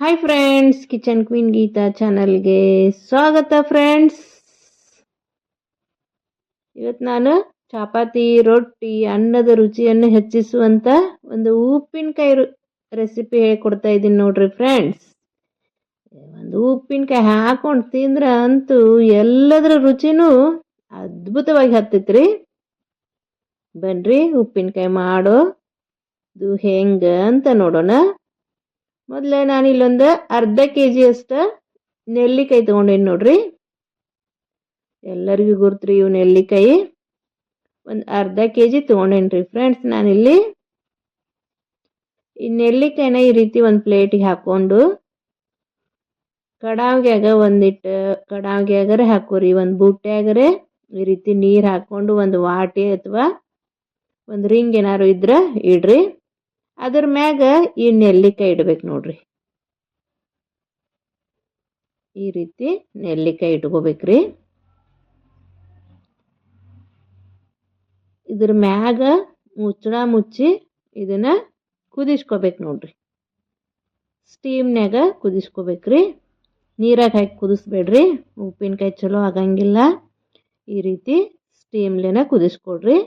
Hi friends kitchen queen Geetha ಚಾನಲ್ಗೆ ಸ್ವಾಗತ friends ಇವತ್ತು ನಾನು ಚಪಾತಿ, ರೊಟ್ಟಿ, ಅನ್ನದ ರುಚಿಯನ್ನು ಹೆಚ್ಚಿಸುವಂಥ ಒಂದು ಉಪ್ಪಿನಕಾಯಿ ರೆಸಿಪಿ ಹೇಳ್ಕೊಡ್ತಾ ಇದ್ದೀನಿ ನೋಡ್ರಿ ಫ್ರೆಂಡ್ಸ್ ಒಂದು ಉಪ್ಪಿನಕಾಯಿ ಹಾಕೊಂಡು ತಿಂದ್ರೆ ಅಂತೂ ಎಲ್ಲದರ ರುಚಿನೂ ಅದ್ಭುತವಾಗಿ ಹತ್ತೈತ್ರಿ. ಬನ್ರಿ, ಉಪ್ಪಿನಕಾಯಿ ಮಾಡೋದು ಹೆಂಗೆ ಅಂತ ನೋಡೋಣ. ಮೊದಲೇ ನಾನು ಇಲ್ಲೊಂದು ಅರ್ಧ ಕೆ ಜಿಯಷ್ಟು ನೆಲ್ಲಿಕಾಯಿ ತೊಗೊಂಡೇನಿ ನೋಡ್ರಿ? ಎಲ್ಲರಿಗೂ ಗುರ್ತ್ರಿ ಇವು ನೆಲ್ಲಿಕಾಯಿ. ಒಂದು ಅರ್ಧ ಕೆ ಜಿ ತೊಗೊಂಡೇನಿ ರೀ ಫ್ರೆಂಡ್ಸ್ ನಾನಿಲ್ಲಿ ಈ ನೆಲ್ಲಿಕಾಯಿನ ಈ ರೀತಿ ಒಂದು ಪ್ಲೇಟಿಗೆ ಹಾಕ್ಕೊಂಡು ಕಡಾವ್ಗ್ಯಾಗ ಒಂದಿಟ್ಟು ಕಡಾವ್ಗ್ಯಾಗರೆ ಹಾಕೋರಿ, ಒಂದು ಬುಟ್ಟ್ಯಾಗರೆ ಈ ರೀತಿ ನೀರು ಹಾಕ್ಕೊಂಡು ಒಂದು ವಾಟಿ ಅಥವಾ ಒಂದು ರಿಂಗ್ ಏನಾರು ಇದ್ರೆ ಇಡ್ರಿ. ಅದ್ರ ಮ್ಯಾಗ ಈ ನೆಲ್ಲಿಕಾಯಿ ಇಡ್ಬೇಕು ನೋಡ್ರಿ. ಈ ರೀತಿ ನೆಲ್ಲಿಕಾಯಿ ಇಟ್ಕೋಬೇಕ್ರಿ. ಇದ್ರ ಮ್ಯಾಗ ಮುಚ್ಚಳ ಮುಚ್ಚಿ ಇದನ್ನ ಕುದಿಸ್ಕೋಬೇಕು ನೋಡ್ರಿ. ಸ್ಟೀಮ್ನ್ಯಾಗ ಕುದಿಸ್ಕೋಬೇಕ್ರಿ. ನೀರಾಗ ಹಾಕಿ ಕುದಿಸ್ಬೇಡ್ರಿ. ಉಪ್ಪಿನಕಾಯಿ ಚಲೋ ಆಗಂಗಿಲ್ಲ. ಈ ರೀತಿ ಸ್ಟೀಮ್ಲೇನ ಕುದಿಸ್ಕೊಡ್ರಿ.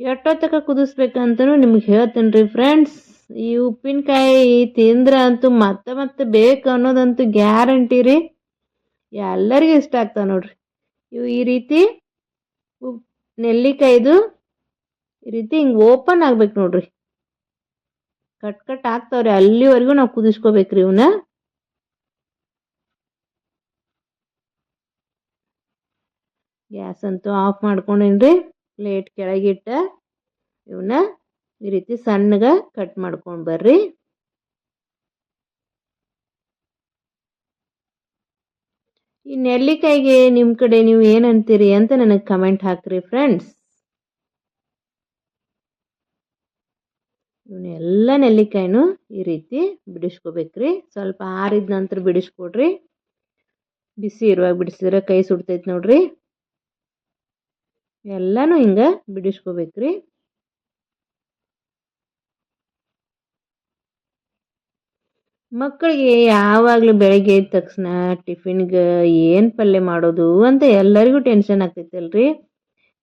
ಎಷ್ಟೊತ್ತಕ ಕುದಿಸ್ಬೇಕಂತನೂ ನಿಮ್ಗೆ ಹೇಳ್ತೀನಿ ರೀ ಫ್ರೆಂಡ್ಸ್ ಈ ಉಪ್ಪಿನಕಾಯಿ ತಿಂದ್ರೆ ಅಂತೂ ಮತ್ತೆ ಮತ್ತೆ ಬೇಕು ಅನ್ನೋದಂತೂ ಗ್ಯಾರಂಟಿ ರೀ. ಎಲ್ಲರಿಗೂ ಇಷ್ಟ ಆಗ್ತಾವೆ ನೋಡ್ರಿ. ಇವು ಈ ರೀತಿ ಉಪ್, ನೆಲ್ಲಿಕಾಯ್ದು ಈ ರೀತಿ ಹಿಂಗೆ ಓಪನ್ ಆಗ್ಬೇಕು ನೋಡ್ರಿ. ಕಟ್ ಕಟ್ ಆಗ್ತಾವ್ರಿ. ಅಲ್ಲಿವರೆಗೂ ನಾವು ಕುದಿಸ್ಕೋಬೇಕ್ರಿ ಇವನ್ನ ಗ್ಯಾಸ್ ಅಂತೂ ಆಫ್ ಮಾಡ್ಕೊಂಡೇನ್ರಿ. ಪ್ಲೇಟ್ ಕೆಳಗಿಟ್ಟ ಇವನ್ನ ಈ ರೀತಿ ಸಣ್ಣಗೆ ಕಟ್ ಮಾಡ್ಕೊಂಡು ಬರ್ರಿ. ಈ ನೆಲ್ಲಿಕಾಯಿಗೆ ನಿಮ್ಮ ಕಡೆ ನೀವು ಏನಂತೀರಿ ಅಂತ ನನಗೆ ಕಮೆಂಟ್ ಹಾಕ್ರಿ ಫ್ರೆಂಡ್ಸ್ ಇವನ್ನೆಲ್ಲ ನೆಲ್ಲಿಕಾಯಿನೂ ಈ ರೀತಿ ಬಿಡಿಸ್ಕೋಬೇಕ್ರಿ. ಸ್ವಲ್ಪ ಆರಿದ ನಂತರ ಬಿಡಿಸ್ಕೊಡ್ರಿ. ಬಿಸಿ ಇರುವಾಗ ಬಿಡಿಸಿದ್ರೆ ಕೈ ಸುಡ್ತೈತೆ ನೋಡ್ರಿ. ಎಲ್ಲನೂ ಹಿಂಗೆ ಬಿಡಿಸ್ಕೋಬೇಕ್ರಿ. ಮಕ್ಕಳಿಗೆ ಯಾವಾಗಲೂ ಬೆಳಗ್ಗೆ ಎದ್ದ ತಕ್ಷಣ ಟಿಫಿನ್ಗೆ ಏನು ಪಲ್ಯ ಮಾಡೋದು ಅಂತ ಎಲ್ಲರಿಗೂ ಟೆನ್ಷನ್ ಆಗ್ತೈತಲ್ರಿ.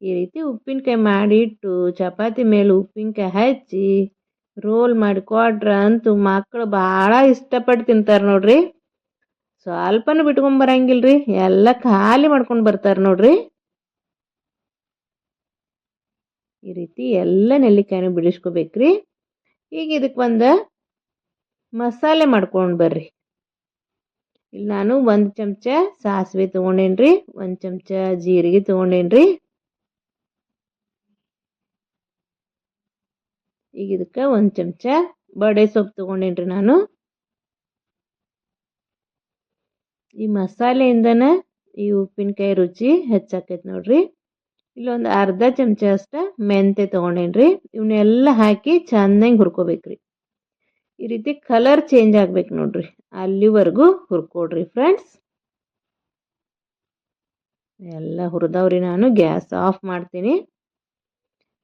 ಈ ರೀತಿ ಉಪ್ಪಿನಕಾಯಿ ಮಾಡಿಟ್ಟು, ಚಪಾತಿ ಮೇಲೆ ಉಪ್ಪಿನಕಾಯಿ ಹಚ್ಚಿ, ರೋಲ್ ಮಾಡಿ ಕೊಟ್ರೆ ಅಂತೂ ಮಕ್ಕಳು ಭಾಳ ಇಷ್ಟಪಟ್ಟು ತಿಂತಾರೆ ನೋಡ್ರಿ. ಸ್ವಲ್ಪನೂ ಬಿಟ್ಕೊಂಬರಂಗಿಲ್ಲ ರೀ ಎಲ್ಲ ಖಾಲಿ ಮಾಡ್ಕೊಂಡು ಬರ್ತಾರೆ ನೋಡ್ರಿ. ಈ ರೀತಿ ಎಲ್ಲ ನೆಲ್ಲಿಕಾಯಿನೂ ಬಿಡಿಸ್ಕೋಬೇಕ್ರಿ. ಈಗ ಇದಕ್ಕೆ ಒಂದು ಮಸಾಲೆ ಮಾಡ್ಕೊಂಡು ಬರ್ರಿ. ಇಲ್ಲಿ ನಾನು ಒಂದು ಚಮಚ ಸಾಸಿವೆ ತೊಗೊಂಡೇನ್ರಿ, ಒಂದು ಚಮಚ ಜೀರಿಗೆ ತೊಗೊಂಡೇನ್ರಿ. ಈಗ ಇದಕ್ಕೆ ಒಂದು ಚಮಚ ಬಡೆ ಸೊಪ್ಪು ತೊಗೊಂಡೇನ್ರಿ ನಾನು. ಈ ಮಸಾಲೆಯಿಂದನೇ ಈ ಉಪ್ಪಿನಕಾಯಿ ರುಚಿ ಹೆಚ್ಚಾಕೈತೆ ನೋಡ್ರಿ. ಇಲ್ಲೊಂದು ಅರ್ಧ ಚಮಚ ಅಷ್ಟ ಮೆಂತೆ ತೊಗೊಂಡೇನ್ರಿ. ಇವನ್ನೆಲ್ಲ ಹಾಕಿ ಚೆನ್ನಾಗಿ ಹುರ್ಕೋಬೇಕ್ರಿ. ಈ ರೀತಿ ಕಲರ್ ಚೇಂಜ್ ಆಗ್ಬೇಕು ನೋಡ್ರಿ. ಅಲ್ಲಿವರೆಗೂ ಹುರ್ಕೊಡ್ರಿ ಫ್ರೆಂಡ್ಸ್ ಎಲ್ಲ ಹುರಿದವ್ರಿ ನಾನು, ಗ್ಯಾಸ್ ಆಫ್ ಮಾಡ್ತೀನಿ.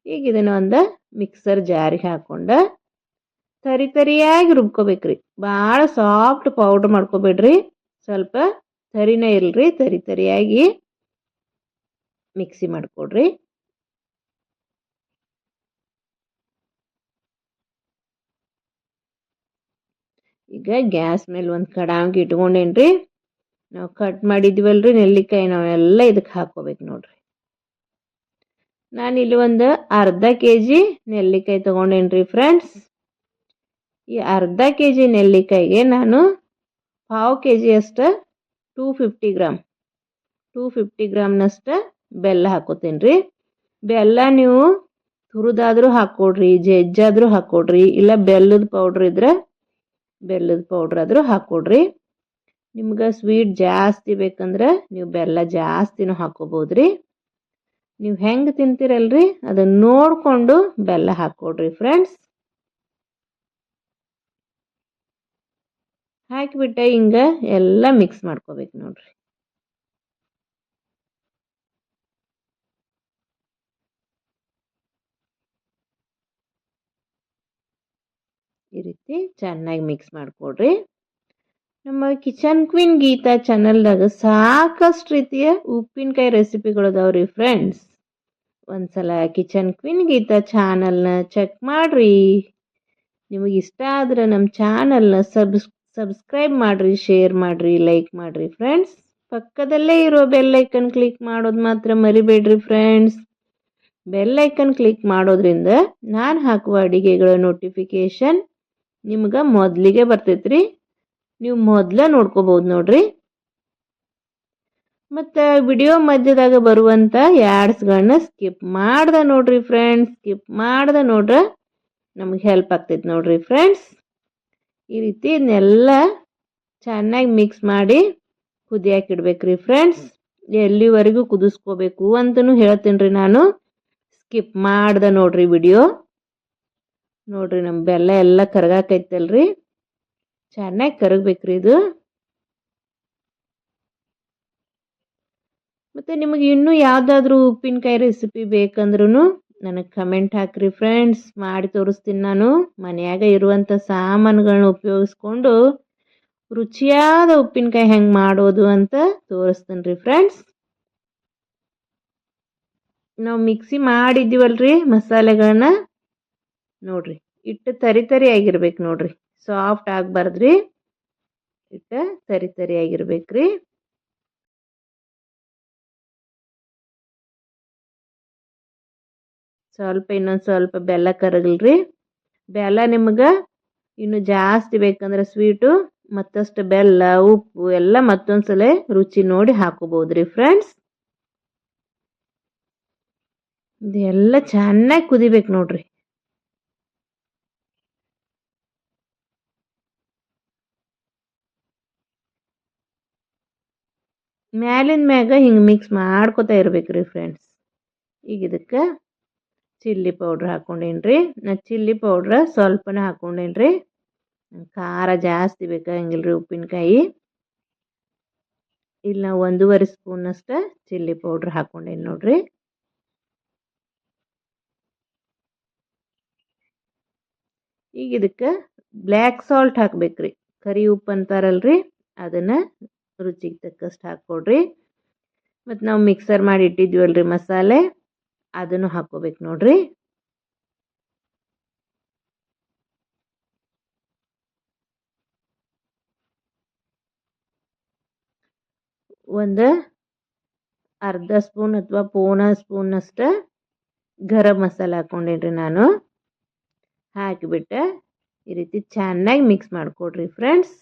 ಈಗ ಇದನ್ನ ಒಂದು ಮಿಕ್ಸರ್ ಜಾರಿಗೆ ಹಾಕ್ಕೊಂಡು ತರಿ ತರಿಯಾಗಿ ರುಬ್ಕೋಬೇಕ್ರಿ. ಭಾಳ ಸಾಫ್ಟ್ ಪೌಡ್ರ್ ಮಾಡ್ಕೋಬೇಡ್ರಿ. ಸ್ವಲ್ಪ ತರಿನೇ ಇಲ್ರಿ, ತರಿ ತರಿಯಾಗಿ ಮಿಕ್ಸಿ ಮಾಡಿಕೊಡ್ರಿ ಈಗ ಗ್ಯಾಸ್ ಮೇಲೆ ಒಂದು ಕಡಾಂಗಿ ಇಟ್ಕೊಂಡೇನ್ರಿ. ನಾವು ಕಟ್ ಮಾಡಿದ್ವಲ್ರಿ ನೆಲ್ಲಿಕಾಯಿ ನಾವೆಲ್ಲ ಇದಕ್ಕೆ ಹಾಕೋಬೇಕು ನೋಡ್ರಿ. ನಾನಿಲ್ಲಿ ಒಂದು ಅರ್ಧ ಕೆ ಜಿ ನೆಲ್ಲಿಕಾಯಿ ತೊಗೊಂಡೇನ್ರಿ ಫ್ರೆಂಡ್ಸ್. ಈ ಅರ್ಧ ಕೆ ಜಿ ನೆಲ್ಲಿಕಾಯಿಗೆ ನಾನು ಪಾವು ಕೆ ಜಿ ಅಷ್ಟು two fifty gram. Two fifty ಗ್ರಾಮ್ನಷ್ಟು ಬೆಲ್ಲ ಹಾಕೋತೀನಿ ರೀ ಬೆಲ್ಲ ನೀವು ತುರಿದಾದ್ರೂ ಹಾಕ್ಕೊಡ್ರಿ ಜಜ್ಜಾದರೂ ಹಾಕ್ಕೊಡ್ರಿ ಇಲ್ಲ ಬೆಲ್ಲದ ಪೌಡ್ರ್ ಇದ್ರೆ ಬೆಲ್ಲದ ಪೌಡ್ರ್ ಆದರೂ ಹಾಕ್ಕೊಡ್ರಿ ನಿಮ್ಗೆ ಸ್ವೀಟ್ ಜಾಸ್ತಿ ಬೇಕಂದ್ರೆ ನೀವು ಬೆಲ್ಲ ಜಾಸ್ತಿನೂ ಹಾಕ್ಕೋಬೋದು ರೀ ನೀವು ಹೆಂಗೆ ತಿಂತೀರಲ್ರಿ? ಅದನ್ನು ನೋಡಿಕೊಂಡು ಬೆಲ್ಲ ಹಾಕ್ಕೊಡ್ರಿ ಫ್ರೆಂಡ್ಸ್ ಹಾಕಿಬಿಟ್ಟೆ ಹಿಂಗೆ ಎಲ್ಲ ಮಿಕ್ಸ್ ಮಾಡ್ಕೋಬೇಕು ನೋಡ್ರಿ. ಈ ರೀತಿ ಚೆನ್ನಾಗಿ ಮಿಕ್ಸ್ ಮಾಡಿಕೊಡ್ರಿ. ನಮ್ಮ ಕಿಚನ್ ಕ್ವೀನ್ ಗೀತಾ ಚಾನಲ್ದಾಗ ಸಾಕಷ್ಟು ರೀತಿಯ ಉಪ್ಪಿನಕಾಯಿ ರೆಸಿಪಿಗಳು ಅದಾವ್ರಿ ಫ್ರೆಂಡ್ಸ್ ಒಂದ್ಸಲ ಕಿಚನ್ ಕ್ವೀನ್ ಗೀತಾ ಚಾನಲ್ನ ಚೆಕ್ ಮಾಡಿರಿ. ನಿಮಗೆ ಇಷ್ಟ ಆದ್ರೆ ನಮ್ಮ ಚಾನಲ್ನ ಸಬ್ಸ್ ಸಬ್ಸ್ಕ್ರೈಬ್ ಮಾಡಿರಿ ಶೇರ್ ಮಾಡಿರಿ ಲೈಕ್ ಮಾಡಿರಿ ಫ್ರೆಂಡ್ಸ್ ಪಕ್ಕದಲ್ಲೇ ಇರೋ ಬೆಲ್ ಐಕನ್ ಕ್ಲಿಕ್ ಮಾಡೋದು ಮಾತ್ರ ಮರಿಬೇಡ್ರಿ ಫ್ರೆಂಡ್ಸ್ ಬೆಲ್ ಐಕನ್ ಕ್ಲಿಕ್ ಮಾಡೋದ್ರಿಂದ ನಾನು ಹಾಕುವ ಅಡಿಗೆಗಳ ನೋಟಿಫಿಕೇಷನ್ ನಿಮ್ಗೆ ಮೊದಲಿಗೆ ಬರ್ತೈತ್ರಿ. ನೀವು ಮೊದಲೇ ನೋಡ್ಕೋಬೋದು ನೋಡ್ರಿ. ಮತ್ತು ವಿಡಿಯೋ ಮಧ್ಯದಾಗ ಬರುವಂಥ ಯಾಡ್ಸ್ಗಳನ್ನ ಸ್ಕಿಪ್ ಮಾಡ್ದೆ ನೋಡ್ರಿ ಫ್ರೆಂಡ್ಸ್ ಸ್ಕಿಪ್ ಮಾಡ್ದೆ ನೋಡ್ರೆ ನಮಗೆ ಹೆಲ್ಪ್ ಆಗ್ತೈತೆ ನೋಡ್ರಿ ಫ್ರೆಂಡ್ಸ್ ಈ ರೀತಿ ಇದನ್ನೆಲ್ಲ ಚೆನ್ನಾಗಿ ಮಿಕ್ಸ್ ಮಾಡಿ ಕುದಿಯಾಕೆ ಇಡ್ಬೇಕ್ರಿ ಫ್ರೆಂಡ್ಸ್ ಎಲ್ಲಿವರೆಗೂ ಕುದಿಸ್ಕೋಬೇಕು ಅಂತಲೂ ಹೇಳ್ತೀನಿ ರೀ ನಾನು. ಸ್ಕಿಪ್ ಮಾಡ್ದೆ ನೋಡ್ರಿ ವಿಡಿಯೋ ನೋಡ್ರಿ ನಮ್ಮ ಬೆಲ್ಲ ಎಲ್ಲ ಕರಗಾಕೈತಲ್ರಿ. ಚೆನ್ನಾಗಿ ಕರಗಬೇಕ್ರಿ ಇದು. ಮತ್ತು ನಿಮಗೆ ಇನ್ನೂ ಯಾವುದಾದ್ರೂ ಉಪ್ಪಿನಕಾಯಿ ರೆಸಿಪಿ ಬೇಕಂದ್ರೂ ನನಗೆ ಕಮೆಂಟ್ ಹಾಕ್ರಿ ಫ್ರೆಂಡ್ಸ್ ಮಾಡಿ ತೋರಿಸ್ತೀನಿ ನಾನು. ಮನೆಯಾಗ ಇರುವಂಥ ಸಾಮಾನುಗಳನ್ನ ಉಪಯೋಗಿಸ್ಕೊಂಡು ರುಚಿಯಾದ ಉಪ್ಪಿನಕಾಯಿ ಹೆಂಗೆ ಮಾಡೋದು ಅಂತ ತೋರಿಸ್ತೀನಿ ರೀ ಫ್ರೆಂಡ್ಸ್ ನಾವು ಮಿಕ್ಸಿ ಮಾಡಿದ್ದೀವಲ್ರಿ ಮಸಾಲೆಗಳನ್ನ ನೋಡ್ರಿ, ಹಿಟ್ಟು ತರಿ ತರಿ ಆಗಿರ್ಬೇಕು ನೋಡ್ರಿ. ಸಾಫ್ಟ್ ಆಗಬಾರ್ದ್ರಿ. ಹಿಟ್ಟು ತರಿ ತರಿ ಆಗಿರ್ಬೇಕ್ರಿ. ಸ್ವಲ್ಪ ಇನ್ನೊಂದು ಸ್ವಲ್ಪ ಬೆಲ್ಲ ಕರಗಲ್ರಿ. ಬೆಲ್ಲ ನಿಮ್ಗೆ ಇನ್ನು ಜಾಸ್ತಿ ಬೇಕಂದ್ರೆ ಸ್ವೀಟು ಮತ್ತಷ್ಟು ಬೆಲ್ಲ, ಉಪ್ಪು ಎಲ್ಲ ಮತ್ತೊಂದು ಸಲ ರುಚಿ ನೋಡಿ ಹಾಕೋಬೋದ್ರಿ ಫ್ರೆಂಡ್ಸ್ ಇದೆಲ್ಲ ಚೆನ್ನಾಗಿ ಕುದಿಬೇಕು ನೋಡ್ರಿ. ಮ್ಯಾಲಿನ ಮ್ಯಾಗ ಹಿಂಗೆ ಮಿಕ್ಸ್ ಮಾಡ್ಕೊತಾ ರೀ ಫ್ರೆಂಡ್ಸ್ ಈಗ ಇದಕ್ಕೆ ಚಿಲ್ಲಿ ಪೌಡ್ರ್ ಹಾಕ್ಕೊಂಡೇನಿ ರೀ ನಾ ಚಿಲ್ಲಿ ಪೌಡ್ರ ಸ್ವಲ್ಪನೇ ಹಾಕ್ಕೊಂಡೇನಿ ರೀ ಖಾರ ಜಾಸ್ತಿ ಬೇಕಾಗಿಲ್ಲ ರೀ ಉಪ್ಪಿನಕಾಯಿ. ಇಲ್ಲ ಒಂದೂವರೆ ಸ್ಪೂನಷ್ಟು ಚಿಲ್ಲಿ ಪೌಡ್ರ್ ಹಾಕ್ಕೊಂಡೇನಿ ನೋಡ್ರಿ. ಈಗ ಇದಕ್ಕೆ ಬ್ಲ್ಯಾಕ್ ಸಾಲ್ಟ್ ಹಾಕ್ಬೇಕ್ರಿ. ಕರಿ ಉಪ್ಪು ಅಂತಾರಲ್ರಿ. ಅದನ್ನು ರುಚಿಗೆ ತಕ್ಕಷ್ಟು ಹಾಕ್ಕೊಡ್ರಿ. ಮತ್ತು ನಾವು ಮಿಕ್ಸರ್ ಮಾಡಿ ಇಟ್ಟಿದ್ವಲ್ರಿ ಮಸಾಲೆ, ಅದನ್ನು ಹಾಕ್ಕೋಬೇಕು ನೋಡ್ರಿ. ಒಂದು ಅರ್ಧ ಸ್ಪೂನ್ ಅಥವಾ ಸ್ಪೂನ್ ಸ್ಪೂನಷ್ಟು ಗರಂ ಮಸಾಲೆ ಹಾಕ್ಕೊಂಡೇನ್ರಿ ನಾನು. ಹಾಕಿಬಿಟ್ಟು ಈ ರೀತಿ ಚೆನ್ನಾಗಿ ಮಿಕ್ಸ್ ಮಾಡಿಕೊಡ್ರಿ ಫ್ರೆಂಡ್ಸ್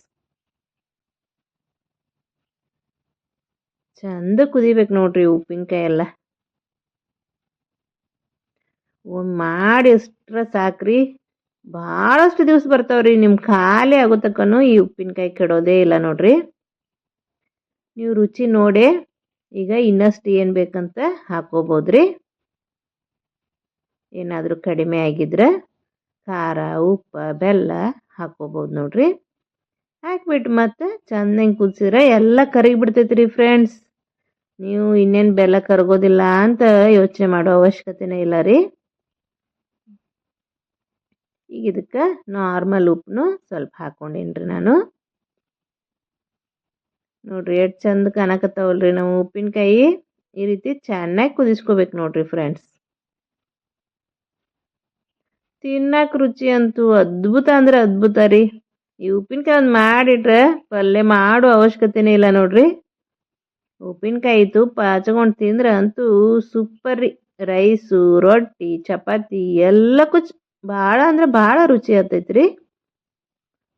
ಚಂದ ಕುದಿಬೇಕು ನೋಡ್ರಿ ಉಪ್ಪಿನಕಾಯಿ ಎಲ್ಲ ಮಾಡಿ ಅಷ್ಟ್ರ ಸಾಕ್ರಿ. ಭಾಳಷ್ಟು ದಿವಸ ಬರ್ತಾವ್ರಿ ನಿಮ್ಮ ಖಾಲಿ ಆಗೋ ಈ ಉಪ್ಪಿನಕಾಯಿ ಕೆಡೋದೇ ಇಲ್ಲ ನೋಡ್ರಿ. ನೀವು ರುಚಿ ನೋಡಿ, ಈಗ ಇನ್ನಷ್ಟು ಏನು ಬೇಕಂತ ಹಾಕೋಬೋದ್ರಿ. ಏನಾದರೂ ಕಡಿಮೆ ಆಗಿದ್ರೆ ಖಾರ, ಉಪ್ಪು, ಬೆಲ್ಲ ಹಾಕೋಬೋದು ನೋಡ್ರಿ. ಹಾಕ್ಬಿಟ್ಟು ಮತ್ತೆ ಚೆನ್ನಾಗಿ ಕುದಿಸಿದ್ರೆ ಎಲ್ಲ ಕರಗಿ ರೀ ಫ್ರೆಂಡ್ಸ್ ನೀವು ಇನ್ನೇನು ಬೆಲ್ಲ ಕರಗೋದಿಲ್ಲ ಅಂತ ಯೋಚನೆ ಮಾಡೋ ಅವಶ್ಯಕತೆನೇ ಇಲ್ಲ ರೀ. ಈಗ ಇದಕ್ಕೆ ನಾರ್ಮಲ್ ಉಪ್ಪನ್ನು ಸ್ವಲ್ಪ ಹಾಕ್ಕೊಂಡಿನ್ರಿ ನಾನು. ನೋಡ್ರಿ ಎಷ್ಟು ಚಂದ ಕಾಣಕತ್ತಾವಲ್ರಿ ನಾವು ಉಪ್ಪಿನಕಾಯಿ ಈ ರೀತಿ ಚೆನ್ನಾಗಿ ಕುದಿಸ್ಕೋಬೇಕು ನೋಡ್ರಿ ಫ್ರೆಂಡ್ಸ್ ತಿನ್ನಕ್ಕೆ ರುಚಿ ಅಂತೂ ಅದ್ಭುತ ಅಂದ್ರೆ ಅದ್ಭುತ ರೀ. ಈ ಉಪ್ಪಿನಕಾಯಿ ಒಂದು ಮಾಡಿಟ್ರೆ ಪಲ್ಯ ಮಾಡೋ ಅವಶ್ಯಕತೆನೇ ಇಲ್ಲ ನೋಡ್ರಿ. ಉಪ್ಪಿನಕಾಯಿ ತುಪ್ಪ ಹಚ್ಕೊಂಡು ತಿಂದ್ರೆ ಅಂತೂ ಸೂಪರ್ ರೀ. ರೈಸು, ರೊಟ್ಟಿ, ಚಪಾತಿ ಎಲ್ಲಕ್ಕೂ ಭಾಳ ಅಂದ್ರೆ ಭಾಳ ರುಚಿ ಆಗ್ತೈತೆ ರೀ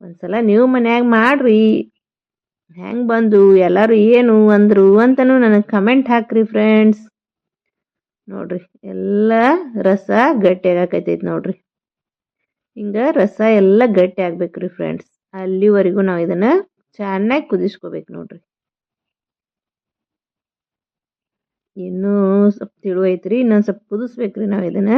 ಒಂದ್ಸಲ ನೀವು ಮನ್ಯಾಗ ಮಾಡಿರಿ. ಹೆಂಗೆ ಬಂದು, ಎಲ್ಲರೂ ಏನು ಅಂದರು ಅಂತಲೂ ನನಗೆ ಕಮೆಂಟ್ ಹಾಕ್ರಿ ಫ್ರೆಂಡ್ಸ್ ನೋಡ್ರಿ, ಎಲ್ಲ ರಸ ಗಟ್ಟಿ ಆಗಕತ್ತೈತೆ ನೋಡ್ರಿ. ಹಿಂಗೆ ರಸ ಎಲ್ಲ ಗಟ್ಟಿ ಆಗ್ಬೇಕು ರೀ ಫ್ರೆಂಡ್ಸ್ ಅಲ್ಲಿವರೆಗೂ ನಾವು ಇದನ್ನು ಚೆನ್ನಾಗಿ ಕುದಿಸ್ಕೋಬೇಕು ನೋಡ್ರಿ. ಇನ್ನೂ ಸ್ವಲ್ಪ ತಿಳು ಐತ್ರಿ ಇನ್ನೊಂದು ಸ್ವಲ್ಪ ಕುದಿಸ್ಬೇಕ್ರಿ ನಾವು ಇದನ್ನು.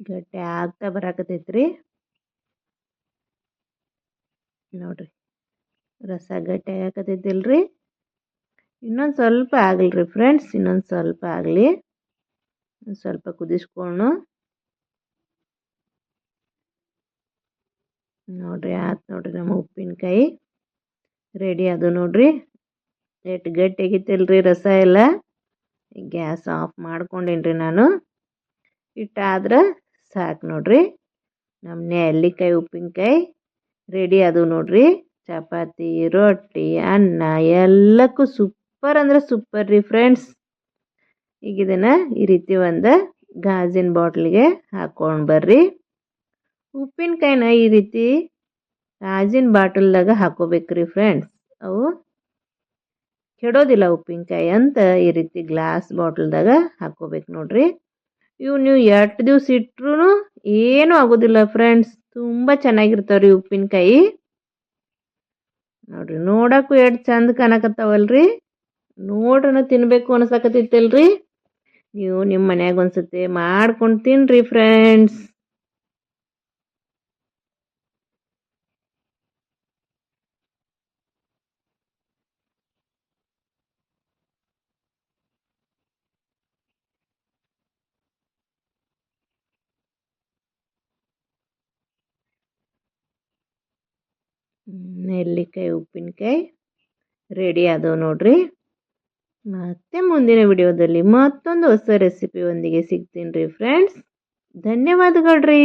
ಗಟ್ಟಿ ಆಗ್ತಾ ಬರಾಕತೈತ್ರಿ ನೋಡ್ರಿ, ರಸ ಗಟ್ಟಿ ಆಗಕತೈತಿಲ್ರಿ ಇನ್ನೊಂದು ಸ್ವಲ್ಪ ಆಗಲ್ರಿ ಫ್ರೆಂಡ್ಸ್ ಇನ್ನೊಂದು ಸ್ವಲ್ಪ ಆಗಲಿ. ಸ್ವಲ್ಪ ಕುದಿಸ್ಕೊಂಡು ನೋಡ್ರಿ, ಆತು ನೋಡ್ರಿ ನಮ್ಮ ಉಪ್ಪಿನಕಾಯಿ ರೆಡಿ ಅದು ನೋಡ್ರಿ. ಎಷ್ಟು ಗಟ್ಟಿ ಆಗಿತ್ತಿಲ್ರಿ ರಸ ಎಲ್ಲ. ಗ್ಯಾಸ್ ಆಫ್ ಮಾಡ್ಕೊಂಡೇನ್ರಿ ನಾನು. ಇಟ್ಟಾದ್ರೆ ಸಾಕು ನೋಡ್ರಿ. ನಮ್ಮ ನೆಲ್ಲಿಕಾಯಿ ಉಪ್ಪಿನಕಾಯಿ ರೆಡಿ ಅದು ನೋಡ್ರಿ. ಚಪಾತಿ, ರೊಟ್ಟಿ, ಅನ್ನ ಎಲ್ಲಕ್ಕೂ ಸೂಪರ್ ಅಂದ್ರೆ ಸೂಪರ್ ರೀ ಫ್ರೆಂಡ್ಸ್ ಈಗ ಇದನ್ನು ಈ ರೀತಿ ಒಂದು ಗಾಜಿನ ಬಾಟ್ಲಿಗೆ ಹಾಕ್ಕೊಂಡು ಬರ್ರಿ. ಉಪ್ಪಿನಕಾಯಿನ ಈ ರೀತಿ ಗಾಜಿನ ಬಾಟಲ್ದಾಗ ಹಾಕೋಬೇಕ್ರಿ ಫ್ರೆಂಡ್ಸ್ ಅವು ಕೆಡೋದಿಲ್ಲ ಉಪ್ಪಿನಕಾಯಿ ಅಂತ ಈ ರೀತಿ ಗ್ಲಾಸ್ ಬಾಟಲ್ದಾಗ ಹಾಕೋಬೇಕು ನೋಡ್ರಿ. ಇವು ನೀವು ಎಷ್ಟು ದಿವಸ ಇಟ್ರು ಏನೂ ಆಗೋದಿಲ್ಲ ಫ್ರೆಂಡ್ಸ್ ತುಂಬ ಚೆನ್ನಾಗಿರ್ತಾವೆ ರೀ ಉಪ್ಪಿನಕಾಯಿ. ನೋಡ್ರಿ, ನೋಡಕ್ಕೂ ಎಷ್ಟು ಚಂದ ಕಾಣಕತ್ತಾವಲ್ರಿ. ನೋಡ್ರನ ತಿನ್ನಬೇಕು ಅನ್ಸಕತ್ತೈತಲ್ರಿ. ನೀವು ನಿಮ್ಮ ಮನ್ಯಾಗ ಒಂದ್ಸತಿ ಮಾಡ್ಕೊಂಡು ತಿನ್ನಿರಿ ಫ್ರೆಂಡ್ಸ್ ನೆಲ್ಲಿಕಾಯಿ, ಉಪ್ಪಿನಕಾಯಿ ರೆಡಿ ಆದವು ನೋಡ್ರಿ. ಮತ್ತೆ ಮುಂದಿನ ವಿಡಿಯೋದಲ್ಲಿ ಮತ್ತೊಂದು ಹೊಸ ರೆಸಿಪಿಯೊಂದಿಗೆ ಸಿಗ್ತೀನಿ ರೀ ಫ್ರೆಂಡ್ಸ್ ಧನ್ಯವಾದಗಳು ರೀ.